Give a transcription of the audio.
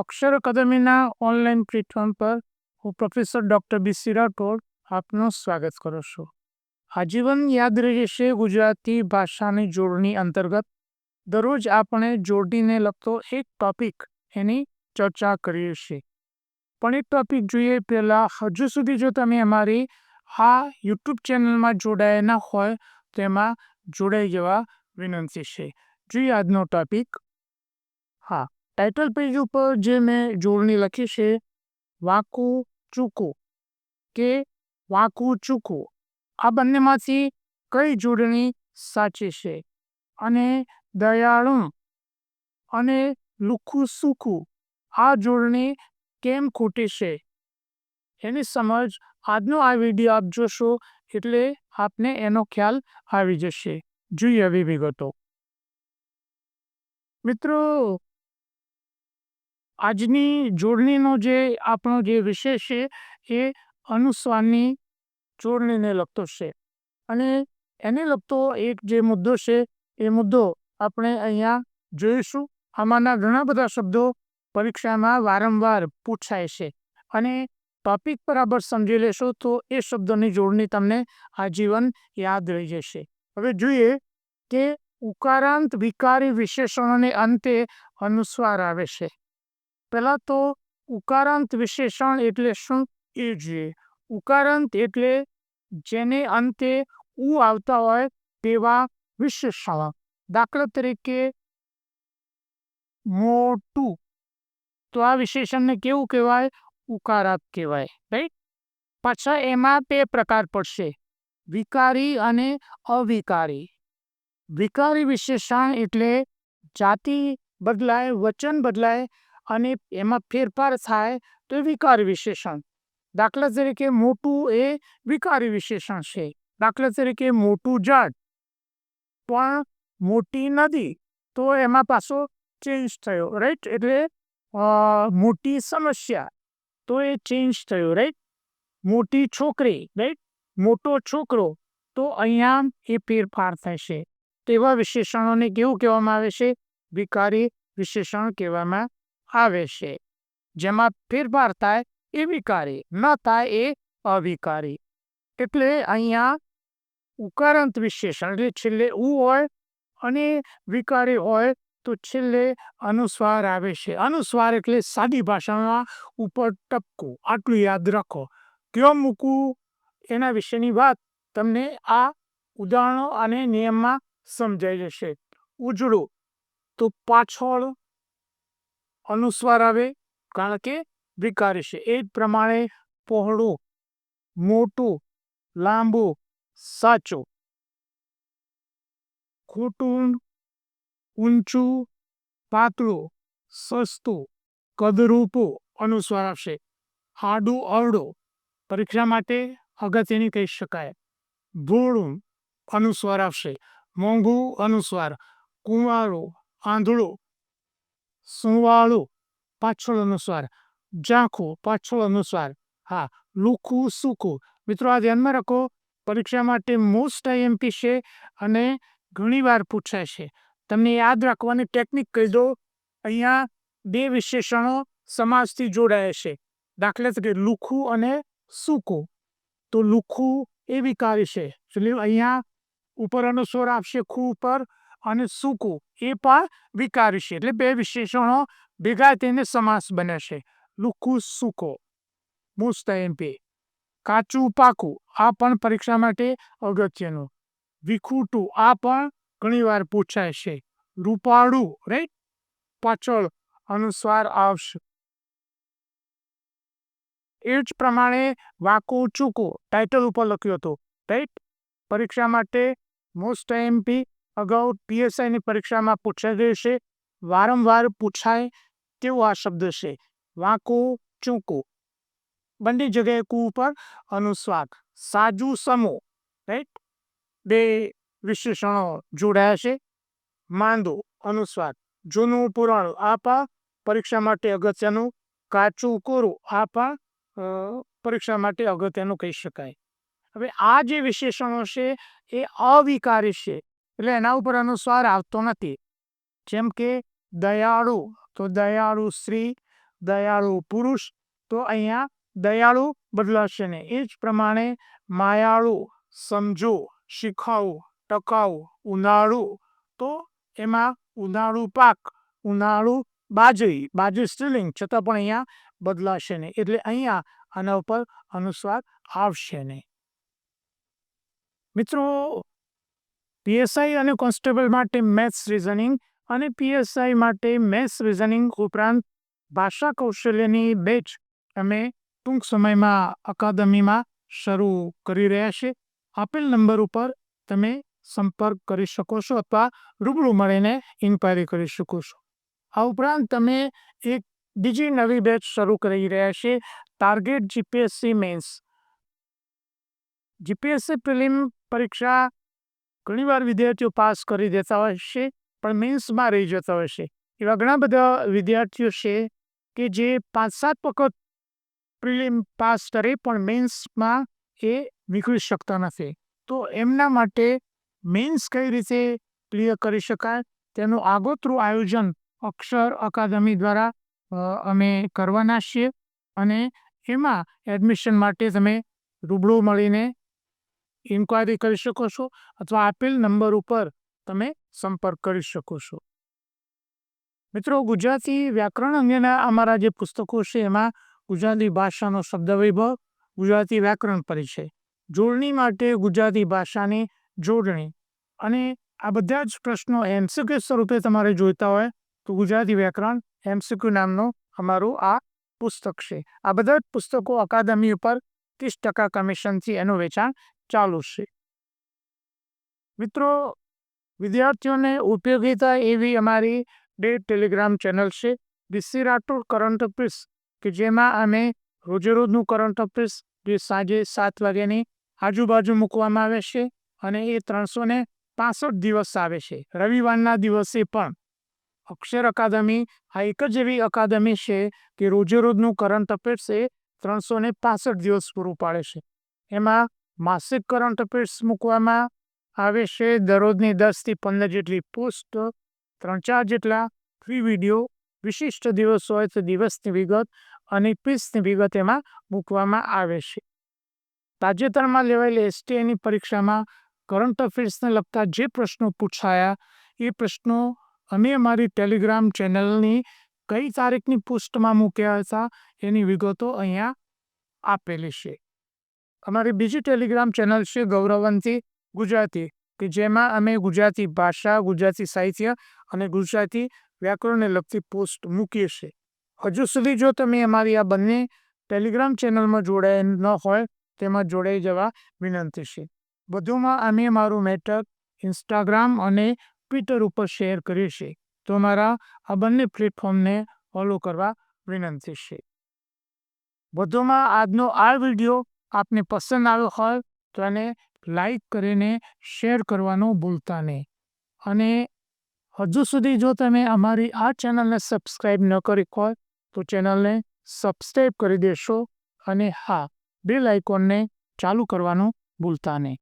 અક્ષર અકાદમીના online platform પર હું professor doctor બી રાઠોડ આપનું સ્વાગત કરું છું. આજીવન યાદ રહેશે ગુજરાતી ભાષાની જોડણી અંતર્ગત. દરરોજ આપણે જોડીને લગતો એક ટોપિક એની ચર્ચા કરીએ છીએ. પણ એક ટોપિક જોઈએ પહેલાં હજુ સુધી જો તમે અમારી આ યુટ્યુબ ચેનલમાં જોડાયા ના હોય તો એમાં જોડાઈ જવા વિનંતી છે. જોઈએ આજનો ટોપિક હા. ટાઇટલ પેજ ઉપર જે મેં જોડણી લખી છે, વાકુ ચૂકું કે વાકુ ચૂકું આ બંનેમાંથી કઈ જોડણી સાચી છે? અને દયાળુ અને લુખું સૂકું આ જોડણી કેમ ખોટી છે? એની સમજ આજનો આ વીડિયો આપ જોશો એટલે આપને એનો ખ્યાલ આવી જશે. જોઈએ આવી વિગતો. મિત્રો આજની જોડણીનો જે આપણો જે વિષય છે એ અનુસ્વારની જોડણીને લગતો છે. અને એને લગતો એક જે મુદ્દો છે, એ મુદ્દો આપણે અહીંયા જોઈશું. આમાંના ઘણા બધા શબ્દો પરીક્ષામાં વારંવાર પૂછાય છે. અને ટોપિક બરાબર સમજી લેશો તો એ શબ્દોની જોડણી તમને આજીવન યાદ રહી જશે. હવે જોઈએ કે ઉકારાંત વિકારી વિશેષણોને અંતે અનુસ્વાર આવે છે. પહેલા તો ઉકારાંત વિશેષણ એટલે શું એ જોઈએ. ઉકારાંત એટલે જેને અંતે ઉ આવતા હોય તેવા વિશેષણ. દાખલા તરીકે મોટું. તો આ વિશેષણને કેવું કહેવાય? ઉકારાત કહેવાય રાઈટ પાછા એમાં બે પ્રકાર પડશે. વિકારી અને અવિકારી. વિકારી વિશેષણ એટલે જાતિ બદલાય, વચન બદલાય અને એમાં ફેરફાર થાય તો વિકારી વિશેષણ. દાખલા તરીકે મોટું એ વિકારી વિશેષણ છે. દાખલા તરીકે મોટું ઝાડ. પણ મોટી નદી તો એમાં પાછો ચેન્જ થયો રાઈટ એટલે મોટી સમસ્યા તો એ ચેન્જ થયો રાઈટ મોટી છોકરી રાઈટ મોટો છોકરો તો અહીંયા એ ફેરફાર થશે. તેવા વિશેષણોને કેવું કહેવામાં આવે છે? વિકારી વિશેષણ કહેવામાં આવે છે. જેમાં ફેરફાર થાય એ વિકારી ન થાય એ અવિકારી એટલે અહીંયા ઉકારાંત વિશેષણ, એટલે છેલ્લે ઉ હોય અને વિકારી હોય તો છેલ્લે અનુસ્વાર આવે છે. અનુસ્વાર એટલે સાદી ભાષામાં ઉપર ટપકું, આટલું યાદ રાખો. કયો મૂકવું એના વિશેની વાત તમને આ ઉદાહરણો અને નિયમમાં સમજાઈ જશે. ઉજળું, તો પાછળ અનુસ્વાર આવે, કારણ કે વિકારી છે. એ જ પ્રમાણે પહોળું, મોટું, લાંબુ, સાચું. ખોટું, ઊંચું, પાતળું, સસ્તું, કદરૂપું અનુસ્વાર આવશે. આડું, અવળું. પરીક્ષા માટે અગત્યની કહી શકાય. ભૂળું અનુસ્વાર આવશે. મોંઘું અનુસ્વાર. કુંવારું, આંધળું સુવાળું પાછળ અનુસ્વાર ઝાંખું પાછળ અનુસ્વાર હા લુખું સૂકું મિત્રો, આ ધ્યાનમાં રાખો, પરીક્ષા માટે મોસ્ટ આઈએમપી છે અને ઘણીવાર પૂછાય છે. તમને યાદ રાખવાની ટેકનિક કહી દો, અહીંયા બે વિશેષણો સમાજથી જોડાયા છે. દાખલા તરીકે લુખું અને સૂકું. તો લુખું એ વિકારી છે. એટલે અહીંયા ઉપર અનુસ્વાર આપશે, ખુ ઉપર અને સૂકું, એ પણ વિકારી છે. એટલે બે વિશેષણો ભેગા થઈને સમાસ બને છે. લુખું, સૂકો મોસ્ટ એમપી કાચું, પાકું, આ પણ પરીક્ષા માટે અગત્યનું. વિખૂટું, આ પણ ઘણીવાર પૂછાય છે. રૂપાળું રાઈટ પાછળ અનુસ્વાર આવશે. એ જ પ્રમાણે વાકો, ચૂકો ટાઇટલ ઉપર લખ્યું હતું રાઈટ પરીક્ષા માટે મોસ્ટ એમપી અગાઉ પીએસઆઈની પરીક્ષામાં પૂછાઈ ગયું છે, વારંવાર પૂછાય તેવો આ શબ્દ છે, વાંકું, ચૂંકું. બંને જગ્યાએ કુ ઉપર અનુસ્વાર સાજુ સમૂહ રાઈટ બે વિશેષણો જોડાયા છે. માંદો અનુસ્વાર જૂનું પુરાણું આ પણ પરીક્ષા માટે અગત્યનું. કાચું કોરું આ પણ પરીક્ષા માટે અગત્યનું કહી શકાય. હવે આ જે વિશેષણો છે, એ અવિકારી છે. એટલે એના ઉપર અનુસ્વાર આવતો નથી. જેમ કે, દયાળુ તો દયાળુ સ્ત્રી દયાળુ પુરુષ તો અહીંયા દયાળુ બદલાશે ને એ જ પ્રમાણે માયાળુ સમજુ શીખાઉ ટકાઉ ઉનાળુ તો એમાં ઉનાળુ પાક ઉનાળુ બાજરી બાજરી સ્ત્રીલિંગ, છતાં પણ અહીંયા બદલાશે નહીં. એટલે અહીંયા આના ઉપર અનુસ્વાર આવશે નહીં. મિત્રો પીએસઆઈ અને કોન્સ્ટેબલ માટે મેથ્સ રિઝનિંગ અને પીએસઆઈ માટે મેથ્સ રિઝનિંગ ઉપરાંત ભાષા કૌશલ્યની બેચ અમે ટૂંક સમયમાં અકાદમીમાં શરૂ કરી રહ્યા છે આપેલ નંબર ઉપર તમે સંપર્ક કરી શકો છો અથવા રૂબરૂ મળીને ઇન્ક્વાયરી કરી શકો છો. આ ઉપરાંત તમે એક બીજી નવી બેચ શરૂ કરી રહ્યા છે target GPSC mains GPSC prelim પરીક્ષા ઘણીવાર વિદ્યાર્થીઓ પાસ કરી દેતા હોય છે, પણ મેન્સમાં રહી જતા હોય છે. એવા ઘણા બધા વિદ્યાર્થીઓ છે કે જે પાંચ સાત વખત પ્રિલિમ પાસ કરે, પણ મેન્સમાં એ નીકળી શકતા નથી. તો એમના માટે મેન્સ કઈ રીતે ક્લિયર કરી શકાય? તેનું આગોતરું આયોજન અક્ષર અકાદમી દ્વારા અમે કરવાના છીએ અને એમાં એડમિશન માટે તમે રૂબરૂ મળીને ઇન્ક્વાયરી કરી શકો છો અથવા આપેલ નંબર ઉપર તમે સંપર્ક કરી શકો છો. મિત્રો, ગુજરાતી વ્યાકરણ અંગેના અમારા જે પુસ્તકો છે, એમાં ગુજરાતી ભાષાનો શબ્દ વૈભવ ગુજરાતી વ્યાકરણ પરિચય, જોડણી માટે ગુજરાતી ભાષાની જોડણી અને આ બધા જ પ્રશ્નો એમસીક્યુ સ્વરૂપે તમારે જોઈતા હોય તો ગુજરાતી વ્યાકરણ એમસીક્યુ નામનું અમારું આ પુસ્તક છે. આ બધા જ પુસ્તકો અકાદમી ઉપર ત્રીસ ટકા કમિશનથી એનું વેચાણ ચાલુ છે. મિત્રો, વિદ્યાર્થીઓને ઉપયોગીતા એવી અમારી બે ટેલિગ્રામ ચેનલ છે. ડીસી રાઠોડ કરંટ અફેર્સ, કે જેમાં અમે રોજેરોજનું કરંટ અફેર્સ જે સાંજે સાત વાગ્યાની આજુબાજુ મૂકવામાં આવે છે અને એ ત્રણસો ને પાસઠ દિવસ આવે છે. રવિવારના દિવસે પણ અક્ષર અકાદમી, આ એક જ એવી અકાદમી છે કે રોજેરોજનું કરંટ અફેર્સ એ ત્રણસો ને પાસઠ દિવસ પૂરું પાડે છે. એમાં માસિક કરંટ અફેર્સ મૂકવામાં આવે છે દરરોજની દસથી પંદર જેટલી પોસ્ટ, ત્રણ ચાર જેટલા ફ્રી વીડિયો વિશિષ્ટ દિવસ હોય તો દિવસની વિગત અને પીસની વિગત એમાં મૂકવામાં આવે છે. તાજેતરમાં લેવાયેલી એસટીઆઈની પરીક્ષામાં કરંટ અફેર્સને લગતા જે પ્રશ્નો પૂછાયા એ પ્રશ્નો અમે અમારી ટેલિગ્રામ ચેનલની કઈ તારીખની પોસ્ટમાં મૂક્યા હતા એની વિગતો અહીંયા આપેલી છે. અમારી બીજી ટેલિગ્રામ ચેનલ છે ગૌરવંતી ગુજરાતી, કે જેમાં અમે ગુજરાતી ભાષા, ગુજરાતી સાહિત્ય અને ગુજરાતી વ્યાકરણને લગતી પોસ્ટ મૂકીએ છીએ હજુ સુધી જો તમે અમારી આ બંને ટેલિગ્રામ ચેનલમાં જોડાયેલ ન હોય, તેમાં જોડાઈ જવા વિનંતી છે. વધુમાં અમે મારું મેટર ઇન્સ્ટાગ્રામ અને ટ્વિટર ઉપર શેર કરીએ છીએ. તો અમારા આ બંને પ્લેટફોર્મને ફોલો કરવા વિનંતી છે. વધુમાં આજનો આ વીડિયો આપને પસંદ આવ્યો હોય તો એને લાઈક કરીને શેર કરવાનું ભૂલતા નહીં. અને હજુ સુધી જો તમે અમારી આ ચેનલને સબસ્ક્રાઈબ ન કરી હોય તો ચેનલને સબસ્ક્રાઈબ કરી દેશો અને હા, બેલ આઇકોનને ચાલુ કરવાનું ભૂલતા નહીં.